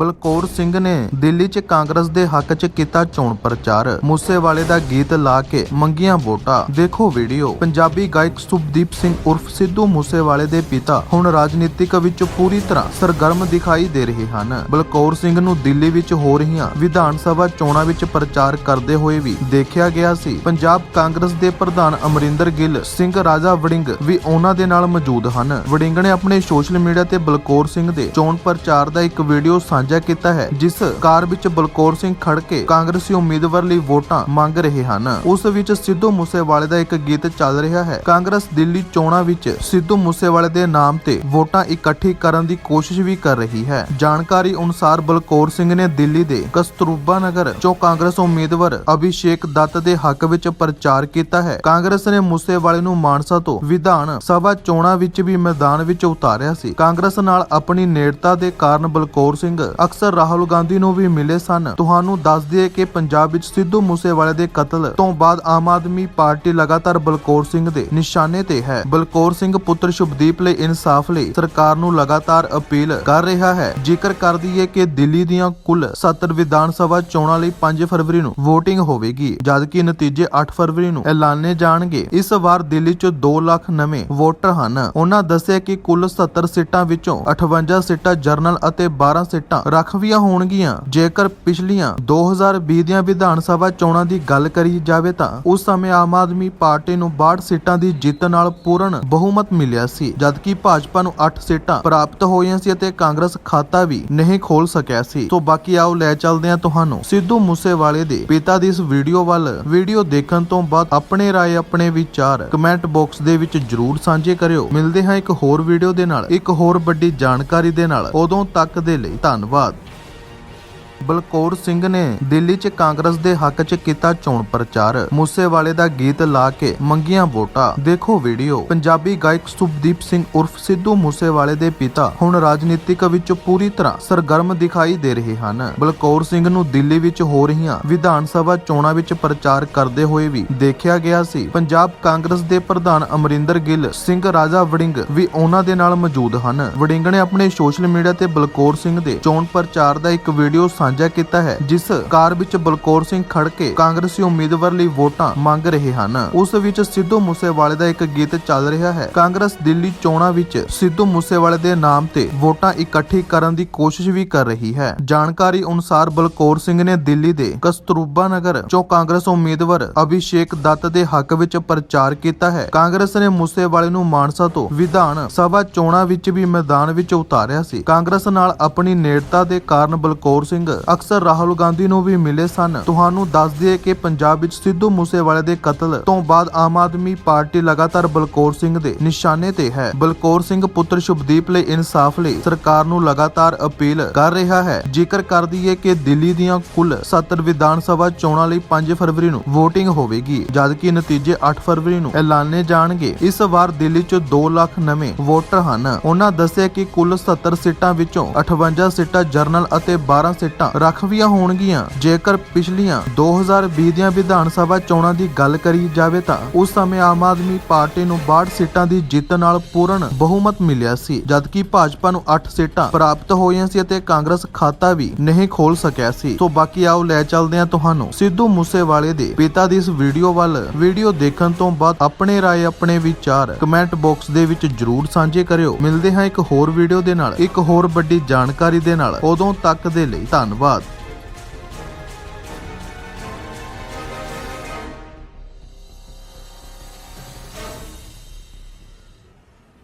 ਬਲਕੌਰ ਸਿੰਘ ਨੇ ਦਿੱਲੀ 'ਚ ਕਾਂਗਰਸ ਦੇ ਹੱਕ 'ਚ ਕੀਤਾ ਚੋਣ ਪ੍ਰਚਾਰ। ਮੂਸੇਵਾਲੇ ਦਾ ਗੀਤ ਲਾ ਕੇ ਮੰਗੀਆਂ ਵੋਟਾਂ। ਦੇਖੋ ਵੀਡੀਓ। ਪੰਜਾਬੀ ਗਾਇਕ ਸੁਭਦੀਪ ਸਿੰਘ ਉਰਫ ਸਿੱਧੂ ਮੂਸੇਵਾਲੇ ਦੇ ਪਿਤਾ ਹੁਣ ਰਾਜਨੀਤਿਕ ਵਿੱਚ ਪੂਰੀ ਤਰ੍ਹਾਂ ਸਰਗਰਮ ਦਿਖਾਈ ਦੇ ਰਹੇ ਹਨ। ਬਲਕੌਰ ਸਿੰਘ ਨੂੰ ਦਿੱਲੀ ਵਿੱਚ ਹੋ ਰਹੀਆਂ ਵਿਧਾਨ ਸਭਾ ਚੋਣਾਂ ਵਿੱਚ ਪ੍ਰਚਾਰ ਕਰਦੇ ਹੋਏ ਵੀ ਦੇਖਿਆ ਗਿਆ ਸੀ। ਪੰਜਾਬ ਕਾਂਗਰਸ ਦੇ ਪ੍ਰਧਾਨ ਅਮਰਿੰਦਰ ਗਿੱਲ, ਸਿੰਘ ਰਾਜਾ ਵੜਿੰਗ ਵੀ ਉਹਨਾਂ ਦੇ ਨਾਲ ਮੌਜੂਦ ਹਨ। ਵੜਿੰਗ ਨੇ ਆਪਣੇ ਸੋਸ਼ਲ ਮੀਡੀਆ ਤੇ ਬਲਕੌਰ ਸਿੰਘ ਦੇ ਚੋਣ ਪ੍ਰਚਾਰ ਦਾ ਇੱਕ ਵੀਡੀਓ ਸਾਂਝਾ ਕੀਤਾ ਹੈ, ਜਿਸ ਕਾਰ ਵਿੱਚ ਬਲਕੌਰ ਸਿੰਘ ਖੜ ਕੇ ਕਾਂਗਰਸੀ ਉਮੀਦਵਾਰ ਲਈ ਵੋਟਾਂ ਮੰਗ ਰਹੇ ਹਨ। ਉਸ ਵਿੱਚ ਸਿੱਧੂ ਮੂਸੇਵਾਲੇ ਦਾ ਇੱਕ ਗੀਤ ਚੱਲ ਰਿਹਾ ਹੈ। ਕਾਂਗਰਸ ਦਿੱਲੀ ਚੋਣਾਂ ਵਿੱਚ ਸਿੱਧੂ ਮੂਸੇਵਾਲੇ ਦੇ ਨਾਮ ਤੇ ਵੋਟਾਂ ਇਕੱਠੀ ਕਰਨ ਦੀ ਕੋਸ਼ਿਸ਼ ਵੀ ਕਰ ਰਹੀ ਹੈ। ਜਾਣਕਾਰੀ ਅਨੁਸਾਰ ਬਲਕੌਰ ਸਿੰਘ ਨੇ ਦਿੱਲੀ ਦੇ ਕਸਤੂਰਬਾ ਨਗਰ ਚੋਂ ਕਾਂਗਰਸ ਉਮੀਦਵਾਰ ਅਭਿਸ਼ੇਕ ਦੱਤ ਦੇ ਹੱਕ ਵਿੱਚ ਪ੍ਰਚਾਰ ਕੀਤਾ ਹੈ। ਕਾਂਗਰਸ ਨੇ ਮੂਸੇਵਾਲੇ ਨੂੰ ਮਾਨਸਾ ਤੋਂ ਵਿਧਾਨ ਸਭਾ ਚੋਣਾਂ ਵਿੱਚ ਵੀ ਮੈਦਾਨ ਵਿੱਚ ਉਤਾਰਿਆ ਸੀ। ਕਾਂਗਰਸ ਨਾਲ ਆਪਣੀ ਨੇੜਤਾ ਦੇ ਕਾਰਨ ਬਲਕੌਰ ਸਿੰਘ ਅਕਸਰ ਰਾਹੁਲ ਗਾਂਧੀ ਨੂੰ ਵੀ ਮਿਲੇ ਸਨ। ਤੁਹਾਨੂੰ ਦੱਸ ਦਈਏ ਕਿ ਪੰਜਾਬ ਵਿੱਚ ਸਿੱਧੂ ਮੂਸੇਵਾਲੇ ਦੇ ਕਤਲ ਤੋਂ ਬਾਅਦ ਆਮ ਆਦਮੀ ਪਾਰਟੀ ਲਗਾਤਾਰ ਬਲਕੌਰ ਸਿੰਘ ਦੇ ਨਿਸ਼ਾਨੇ ਤੇ ਹੈ। ਬਲਕੌਰ ਸਿੰਘ ਪੁੱਤਰ ਸ਼ੁਭਦੀਪ ਲਈ ਇਨਸਾਫ ਲਈ ਸਰਕਾਰ ਨੂੰ ਲਗਾਤਾਰ ਅਪੀਲ ਕਰ ਰਿਹਾ ਹੈ। ਜ਼ਿਕਰ ਕਰ ਦਈਏ ਕਿ ਦਿੱਲੀ ਦੀਆਂ ਕੁੱਲ 70 ਵਿਧਾਨ ਸਭਾ ਚੋਣਾਂ ਲਈ 5 ਫਰਵਰੀ ਨੂੰ VOTING ਹੋਵੇਗੀ, ਜਦਕਿ ਨਤੀਜੇ 8 ਫਰਵਰੀ ਨੂੰ ਐਲਾਨੇ ਜਾਣਗੇ। ਇਸ ਵਾਰ ਦਿੱਲੀ 'ਚ 2 ਲੱਖ ਨਵੇਂ ਵੋਟਰ ਹਨ। ਉਹਨਾਂ ਦੱਸਿਆ ਕਿ ਕੁੱਲ 70 ਸੀਟਾਂ ਵਿੱਚੋਂ 58 ਸੀਟਾਂ ਜਰਨਲ ਅਤੇ 12 ਸੀਟਾਂ ਰਾਖਵੀਆਂ ਹੋਣਗੀਆਂ। ਜੇਕਰ ਪਿਛਲੀਆਂ 2020 ਦੀਆਂ ਵਿਧਾਨ ਸਭਾ ਚੋਣਾਂ ਦੀ ਗੱਲ ਕਰੀ ਜਾਵੇ ਤਾਂ ਉਸ ਸਮੇਂ ਆਮ ਆਦਮੀ ਪਾਰਟੀ ਨੂੰ 62 ਸੀਟਾਂ ਦੀ ਜਿੱਤ ਨਾਲ ਪੂਰਨ ਬਹੁਮਤ ਮਿਲਿਆ ਸੀ, ਜਦਕਿ ਭਾਜਪਾ ਨੂੰ 8 ਸੀਟਾਂ ਪ੍ਰਾਪਤ ਹੋਈਆਂ ਸੀ ਅਤੇ ਕਾਂਗਰਸ ਖਾਤਾ ਵੀ ਨਹੀਂ ਖੋਲ ਸਕਿਆ ਸੀ। ਸੋ ਬਾਕੀ ਆਓ ਲੈ ਚੱਲਦੇ ਹਾਂ ਤੁਹਾਨੂੰ ਸਿੱਧੂ ਮੂਸੇਵਾਲੇ ਦੇ ਪਿਤਾ ਦੀ ਇਸ ਵੀਡੀਓ ਵੱਲ। ਵੀਡੀਓ ਦੇਖਣ ਤੋਂ ਬਾਅਦ ਆਪਣੇ ਰਾਏ, ਆਪਣੇ ਵਿਚਾਰ ਕਮੈਂਟ ਬਾਕਸ ਦੇ ਵਿੱਚ ਜਰੂਰ ਸਾਂਝੇ ਕਰਿਓ। ਮਿਲਦੇ ਹਾਂ ਇੱਕ ਹੋਰ ਵੀਡੀਓ ਦੇ ਨਾਲ। ਇੱਕ ਹੋਰ ਵੱਡੀ ਜਾਣਕਾਰੀ ਦੇ ਨਾਲ। ਉਦੋਂ ਤੱਕ ਦੇ ਲਈ ਧੰਨਵਾਦ। بعض. ਬਲਕੌਰ ਸਿੰਘ ਨੇ ਦਿੱਲੀ 'ਚ ਕਾਂਗਰਸ ਦੇ ਹੱਕ 'ਚ ਕੀਤਾ ਚੋਣ ਪ੍ਰਚਾਰ। ਮੂਸੇਵਾਲੇ ਦਾ ਗੀਤ ਲਾ ਕੇ ਮੰਗੀਆਂ ਵੋਟਾਂ। ਦੇਖੋ ਵੀਡੀਓ। ਪੰਜਾਬੀ ਗਾਇਕ ਸੁਭਦੀਪ ਸਿੰਘ ਉਰਫ ਸਿੱਧੂ ਮੂਸੇਵਾਲੇ ਦੇ ਪਿਤਾ ਹੁਣ ਰਾਜਨੀਤਿਕ ਵਿੱਚ ਪੂਰੀ ਤਰ੍ਹਾਂ ਸਰਗਰਮ ਦਿਖਾਈ ਦੇ ਰਹੇ ਹਨ। ਬਲਕੌਰ ਸਿੰਘ ਨੂੰ ਦਿੱਲੀ ਵਿੱਚ ਹੋ ਰਹੀਆਂ ਵਿਧਾਨ ਸਭਾ ਚੋਣਾਂ ਵਿੱਚ ਪ੍ਰਚਾਰ ਕਰਦੇ ਹੋਏ ਵੀ ਦੇਖਿਆ ਗਿਆ ਸੀ। ਪੰਜਾਬ ਕਾਂਗਰਸ ਦੇ ਪ੍ਰਧਾਨ ਅਮਰਿੰਦਰ ਗਿੱਲ, ਸਿੰਘ ਰਾਜਾ ਵੜਿੰਗ ਵੀ ਉਹਨਾਂ ਦੇ ਨਾਲ ਮੌਜੂਦ ਹਨ। ਵੜਿੰਗ ਨੇ ਆਪਣੇ ਸੋਸ਼ਲ ਮੀਡੀਆ ਤੇ ਬਲਕੌਰ ਸਿੰਘ ਦੇ ਚੋਣ ਪ੍ਰਚਾਰ ਦਾ ਇੱਕ ਵੀਡੀਓ ਸਾਂਝਾ ਸਾਂਝਾ ਕੀਤਾ ਹੈ, ਜਿਸ ਕਾਰ ਵਿੱਚ ਬਲਕੌਰ ਸਿੰਘ ਖੜ ਕੇ ਕਾਂਗਰਸੀ ਉਮੀਦਵਾਰ ਲਈ ਵੋਟਾਂ ਮੰਗ ਰਹੇ ਹਨ। ਉਸ ਵਿੱਚ ਸਿੱਧੂ ਮੂਸੇਵਾਲੇ ਦਾ ਇੱਕ ਗੀਤ ਚੱਲ ਰਿਹਾ ਹੈ। ਕਾਂਗਰਸ ਦਿੱਲੀ ਚੋਣਾਂ ਵਿੱਚ ਸਿੱਧੂ ਮੂਸੇਵਾਲੇ ਦੇ ਨਾਮ ਤੇ ਵੋਟਾਂ ਇਕੱਠੀ ਕਰਨ ਦੀ ਕੋਸ਼ਿਸ਼ ਵੀ ਕਰ ਰਹੀ ਹੈ। ਜਾਣਕਾਰੀ ਅਨੁਸਾਰ ਬਲਕੌਰ ਸਿੰਘ ਨੇ ਦਿੱਲੀ ਦੇ ਕਸਤੂਰਬਾ ਨਗਰ ਚੋਂ ਕਾਂਗਰਸ ਉਮੀਦਵਾਰ ਅਭਿਸ਼ੇਕ ਦੱਤ ਦੇ ਹੱਕ ਵਿੱਚ ਪ੍ਰਚਾਰ ਕੀਤਾ ਹੈ। ਕਾਂਗਰਸ ਨੇ ਮੂਸੇਵਾਲੇ ਨੂੰ ਮਾਨਸਾ ਤੋਂ ਵਿਧਾਨ ਸਭਾ ਚੋਣਾਂ ਵਿੱਚ ਵੀ ਮੈਦਾਨ ਵਿੱਚ ਉਤਾਰਿਆ ਸੀ। ਕਾਂਗਰਸ ਨਾਲ ਆਪਣੀ ਨੇੜਤਾ ਦੇ ਕਾਰਨ ਬਲਕੌਰ ਸਿੰਘ ਅਕਸਰ ਰਾਹੁਲ ਗਾਂਧੀ ਨੂੰ ਵੀ ਮਿਲੇ ਸਨ। ਤੁਹਾਨੂੰ ਦੱਸ ਦਈਏ ਕਿ ਪੰਜਾਬ ਵਿੱਚ ਸਿੱਧੂ ਮੂਸੇਵਾਲੇ ਦੇ ਕਤਲ ਤੋਂ ਬਾਅਦ ਆਮ ਆਦਮੀ ਪਾਰਟੀ ਲਗਾਤਾਰ ਬਲਕੌਰ ਸਿੰਘ ਦੇ ਨਿਸ਼ਾਨੇ ਤੇ ਹੈ। ਬਲਕੌਰ ਸਿੰਘ ਪੁੱਤਰ ਸ਼ੁਭਦੀਪ ਲਈ ਇਨਸਾਫ ਲਈ ਸਰਕਾਰ ਨੂੰ ਲਗਾਤਾਰ ਅਪੀਲ ਕਰ ਰਿਹਾ ਹੈ। ਜ਼ਿਕਰ ਕਰ ਦਈਏ ਕਿ ਦਿੱਲੀ ਦੀਆਂ ਕੁੱਲ 70 ਵਿਧਾਨ ਸਭਾ ਚੋਣਾਂ ਲਈ 5 ਫਰਵਰੀ ਨੂੰ VOTING ਹੋਵੇਗੀ, ਜਦਕਿ ਨਤੀਜੇ 8 ਫਰਵਰੀ ਨੂੰ ਐਲਾਨੇ ਜਾਣਗੇ। ਇਸ ਵਾਰ ਦਿੱਲੀ 'ਚ 2 ਲੱਖ ਨਵੇਂ ਵੋਟਰ ਹਨ। ਉਹਨਾਂ ਦੱਸਿਆ ਕਿ ਕੁੱਲ 70 ਸੀਟਾਂ ਵਿੱਚੋਂ 58 ਸੀਟਾਂ ਜਰਨਲ ਅਤੇ 12 ਸੀਟਾਂ ਰਾਖਵੀਆਂ ਹੋਣਗੀਆਂ। ਜੇਕਰ ਪਿਛਲੀਆਂ 2020 ਦੀਆਂ ਵਿਧਾਨ ਸਭਾ ਚੋਣਾਂ ਦੀ ਗੱਲ ਕਰੀ ਜਾਵੇ ਤਾਂ ਉਸ ਸਮੇਂ ਆਮ ਆਦਮੀ ਪਾਰਟੀ ਨੂੰ 62 ਸੀਟਾਂ ਦੀ ਜਿੱਤ ਨਾਲ ਪੂਰਨ ਬਹੁਮਤ ਮਿਲਿਆ ਸੀ, ਜਦਕਿ ਭਾਜਪਾ ਨੂੰ 8 ਸੀਟਾਂ ਪ੍ਰਾਪਤ ਹੋਈਆਂ ਸੀ ਅਤੇ ਕਾਂਗਰਸ ਖਾਤਾ ਵੀ ਨਹੀਂ ਖੋਲ ਸਕਿਆ ਸੀ। ਸੋ ਬਾਕੀ ਆਓ ਲੈ ਚੱਲਦੇ ਹਾਂ ਤੁਹਾਨੂੰ ਸਿੱਧੂ ਮੂਸੇਵਾਲੇ ਦੇ ਪਿਤਾ ਦੀ ਇਸ ਵੀਡੀਓ ਵੱਲ। ਵੀਡੀਓ ਦੇਖਣ ਤੋਂ ਬਾਅਦ ਆਪਣੇ ਰਾਏ, ਆਪਣੇ ਵਿਚਾਰ ਕਮੈਂਟ ਬਾਕਸ ਦੇ ਵਿੱਚ ਜਰੂਰ ਸਾਂਝੇ ਕਰਿਓ। ਮਿਲਦੇ ਹਾਂ ਇੱਕ ਹੋਰ ਵੀਡੀਓ ਦੇ ਨਾਲ। ਇੱਕ ਹੋਰ ਵੱਡੀ ਜਾਣਕਾਰੀ ਦੇ ਨਾਲ। ਉਦੋਂ ਤੱਕ ਦੇ ਲਈ ਧੰਨਵਾਦ। ਧੰਨਵਾਦ